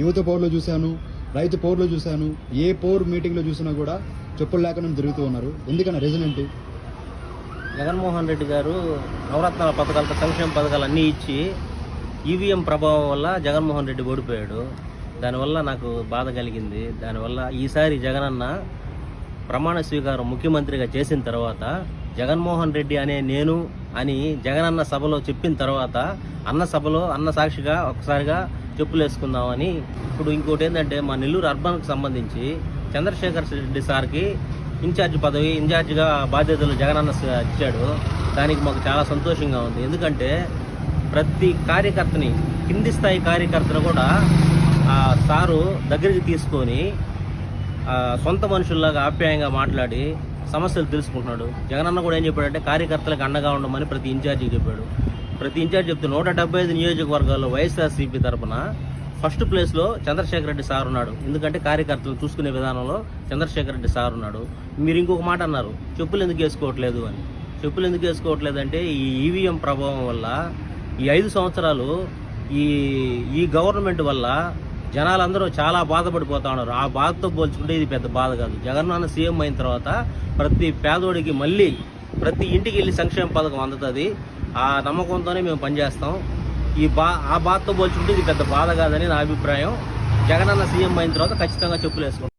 యువత పౌరులు చూశాను రైతు పౌరులు చూశాను ఏ పౌర్ మీటింగ్లో చూసినా కూడా చెప్పులు లేకుండా తిరుగుతూ ఉన్నారు. ఎందుకన్నా రీజన్ ఏంటి? జగన్మోహన్ రెడ్డి గారు నవరత్నాల పథకాలతో సంక్షేమ పథకాలు అన్నీ ఇచ్చి ఈవీఎం ప్రభావం వల్ల జగన్మోహన్ రెడ్డి ఓడిపోయాడు. దానివల్ల నాకు బాధ కలిగింది. దానివల్ల ఈసారి జగనన్న ప్రమాణ స్వీకారం ముఖ్యమంత్రిగా చేసిన తర్వాత జగన్మోహన్ రెడ్డి అనే నేను అని జగనన్న సభలో చెప్పిన తర్వాత అన్న సభలో అన్న సాక్షిగా ఒకసారిగా చెప్పులు వేసుకుందామని ఇప్పుడు ఇంకోటి ఏంటంటే మా నెల్లూరు అర్బన్కి సంబంధించి చంద్రశేఖర్ రెడ్డి సార్కి ఇన్ఛార్జ్ పదవి ఇన్ఛార్జ్గా బాధ్యతలు జగనన్న ఇచ్చాడు. దానికి మాకు చాలా సంతోషంగా ఉంది. ఎందుకంటే ప్రతి కార్యకర్తని కింది స్థాయి కార్యకర్తను కూడా ఆ సారు దగ్గరికి తీసుకొని సొంత మనుషుల్లాగా ఆప్యాయంగా మాట్లాడి సమస్యలు తెలుసుకుంటున్నాడు. జగనన్న కూడా ఏం చెప్పాడంటే కార్యకర్తలకు అండగా ఉండమని ప్రతి ఇన్ఛార్జికి చెప్పాడు. ప్రతి ఇన్ఛార్జ్ చెప్తే నూట డెబ్బై ఐదు నియోజకవర్గాల్లో వైఎస్ఆర్సీపీ తరఫున ఫస్ట్ ప్లేస్లో చంద్రశేఖర్ రెడ్డి సార్ ఉన్నాడు. ఎందుకంటే కార్యకర్తలు చూసుకునే విధానంలో చంద్రశేఖర్ రెడ్డి సార్ ఉన్నాడు. మీరు ఇంకొక మాట అన్నారు చెప్పులు ఎందుకు వేసుకోవట్లేదు అని. చెప్పులు ఎందుకు వేసుకోవట్లేదు అంటే ఈ ఈవీఎం ప్రభావం వల్ల ఈ ఐదు సంవత్సరాలు ఈ ఈ గవర్నమెంట్ వల్ల జనాలందరూ చాలా బాధపడిపోతా ఉన్నారు. ఆ బాధతో పోల్చుకుంటే ఇది పెద్ద బాధ కాదు. జగన్మోహన్ సీఎం అయిన తర్వాత ప్రతి పేదోడికి మళ్ళీ ప్రతి ఇంటికి వెళ్ళి సంక్షేమ పథకం అందుతుంది. ఆ నమ్మకంతోనే మేము పనిచేస్తాం. ఈ బా ఆ బాధతో పోల్చుకుంటే ఇది పెద్ద బాధ కాదని నా అభిప్రాయం. జగనన్న సీఎం అయిన తర్వాత ఖచ్చితంగా చెప్పులు వేసుకుంటాం.